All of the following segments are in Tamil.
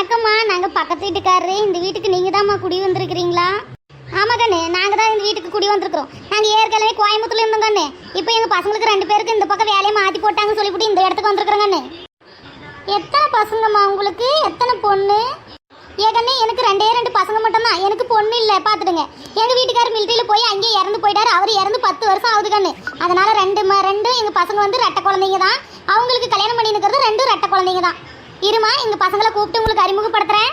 வணக்கம்மா. நாங்க பக்கத்து வீட்டுக்காரரு இந்த வீட்டுக்கு நீங்க தான்மா குடி வந்திருக்கிறீங்களா? ஆமா கண்ணு நாங்க தான் இந்த வீட்டுக்கு குடி வந்திருக்கிறோம். நாங்க ஏற்கனவே கோயம்புத்தூர்ல இருந்தோம் கண்ணு. இப்போ எங்க பசங்களுக்கு ரெண்டு பேருக்கு இந்த பக்கம் வேலையை மாத்தி போட்டாங்கன்னு சொல்லிவிட்டு இந்த இடத்துக்கு வந்திருக்கிறோம் கண்ணு. எத்தனை பசங்கம்மா உங்களுக்கு? எத்தனை பொண்ணு? ஏகண்ணே எனக்கு ரெண்டே ரெண்டு பசங்க மட்டும்தான். எனக்கு பொண்ணு இல்லை பார்த்துடுங்க எங்கள் வீட்டுக்காரர் மிலிட்டரியில் போய் அங்கேயே இறந்து போயிட்டாரு. அவர் இறந்து பத்து வருஷம் ஆகுது கண்ணு. அதனால ரெண்டு ரெண்டும் எங்கள் பசங்க வந்து ரெட்டை குழந்தைங்க தான் அவங்களுக்கு கல்யாணம் பண்ணி இருக்கிறது ரெண்டும் ரெட்டை குழந்தைங்க தான் இருமா எங்கள் பசங்களை கூப்பிட்டு உங்களுக்கு அறிமுகப்படுத்துறேன்.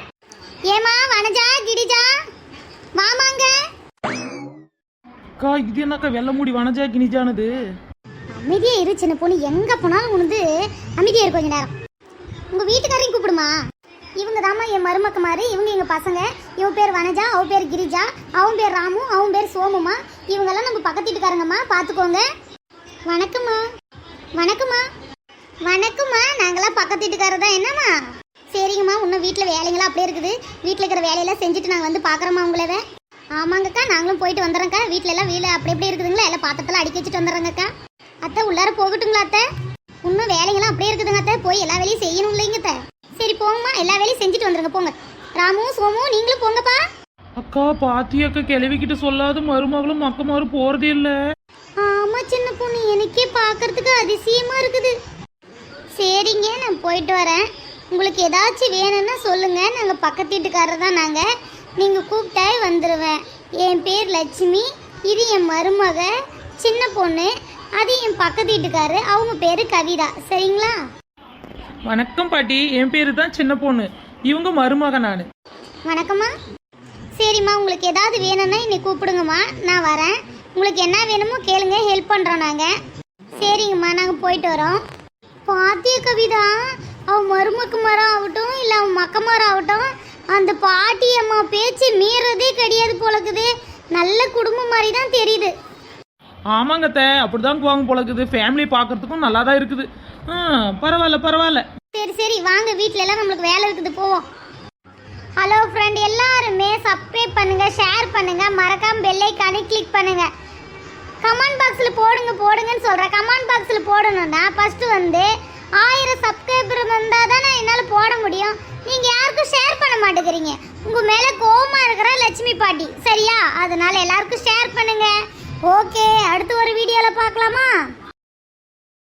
ஏமா வனஜா கிரிஜா மாமாங்க அக்கா இது என்னக்கா வெள்ள மூடி வனஜா கிணிஜானது அமைதியா இரு சின்ன பொண்ணு. எங்க போனாலும் உனது அமைதியா இரு கொஞ்ச நேரம். உங்க வீட்டுக்காரையும் கூப்பிடுமா? இவங்க தாம்மா என் மருமக்க மாதிரி இவங்க எங்க பசங்க. இவன் பேர் வனஜா அவ பேர் கிரிஜா அவன் பேர் ராமு அவன் பேர் சோமுமா இவங்கெல்லாம் நம்ம பக்கத்து வீட்டுக்காரங்கம்மா. பார்த்துக்கோங்க வணக்கம்மா. வணக்கம்மா. பக்கத்து வீட்டுக்காரர் தான் என்னம்மா? சரிங்கம்மா இன்னும் வீட்டில் வேலைங்களாம் அப்படியே இருக்குது. வீட்டில் இருக்கிற வேலையெல்லாம் செஞ்சுட்டு நாங்கள் வந்து பார்க்குறோம்மா உங்களவே ஆமாங்கக்கா நாங்களும் போயிட்டு வந்துடுறோங்க்கா வீட்டில எல்லாம் வீடு அப்படி எப்படி இருக்குதுங்களா? எல்லாம் பாத்திரத்தெல்லாம் அடுக்கி வச்சுட்டு வந்துடுறோங்கக்கா அத்தை உள்ளார போகட்டுங்களா அத்தை? இன்னும் வேலைங்களாம் அப்படியே இருக்குதுங்க அத்தை. போய் எல்லா வேலையும் செய்யணும் இல்லைங்க அத்தை. சரி போங்கம்மா. எல்லா வேலையும் செஞ்சுட்டு வந்துருங்க. போங்க. ராமு சோமு நீங்களும் போங்கப்பா. அக்கா பாத்தியாக்கா கிளவிக்கிட்ட சொல்லாத மருமகளும் மக்கமாரும் போறதே இல்ல. ஆமா சின்ன பொண்ணு. எனக்கே பார்க்கறதுக்கு அதிசயமா போயிட்டு வரேன். உங்களுக்கு ஏதாச்சும் வேணும்னா சொல்லுங்க. நாங்க பக்கத்து வீட்டுக்காரர் தான் நாங்க. நீங்க கூப்பிட்டாய் வந்துடுவேன் என் பேர் லட்சுமி. இது என் மருமக சின்ன பொண்ணு. அது என் பக்கத்து வீட்டுக்காரு அவங்க பேரு கவிதா. சரிங்களா? வணக்கம் பாட்டி. என் பேரு தான் சின்ன பொண்ணு. இவங்க மருமக நானு. வணக்கம்மா. சரிம்மா உங்களுக்கு ஏதாவது வேணும்னா என்னை கூப்பிடுங்கம்மா. நான் வரேன். உங்களுக்கு என்ன வேணுமோ கேளுங்க. ஹெல்ப் பண்ணுறோம் நாங்கள் சரிங்கம்மா நாங்கள் போயிட்டு வரோம். பாத்திய கவிதா அவன் மருமக்கு மரம் ஆகட்டும் இல்லை அவன் மக்க மரம் ஆகட்டும் அந்த பாட்டி அம்மா பேச்சு மீறதே கிடையாது போலக்குது. நல்ல குடும்பம் மாதிரி தான் தெரியுது. ஆமாங்க அத்தை அப்படிதான் போவாங்க போலக்குது. ஃபேமிலி பார்க்கறதுக்கும் நல்லா தான் இருக்குது பரவாயில்ல பரவாயில்ல. சரி சரி வாங்க வீட்ல எல்லாம் நம்மளுக்கு வேலை இருக்குது போவோம். ஹலோ ஃப்ரெண்ட் எல்லாருமே சப்ஸ்கிரைப் பண்ணுங்க ஷேர் பண்ணுங்க மறக்காம பெல் ஐக்கானை கிளிக் பண்ணுங்க. கமெண்ட் பாக்ஸில் போடுங்க போடுங்கன்னு சொல்கிறேன் கமெண்ட் பாக்ஸில் போடணும்னா ஃபஸ்ட்டு வந்து ஆயிரம் சப்ஸ்கிரைபர் வந்தால் தானே என்னால் போட முடியும்? நீங்கள் யாருக்கும் ஷேர் பண்ண மாட்டேங்கிறீங்க. உங்கள் மேலே கோபமாக இருக்கிற லட்சுமி பாட்டி. சரியா? அதனால எல்லாருக்கும் ஷேர் பண்ணுங்க. ஓகே அடுத்து ஒரு வீடியோவில் பார்க்கலாமா?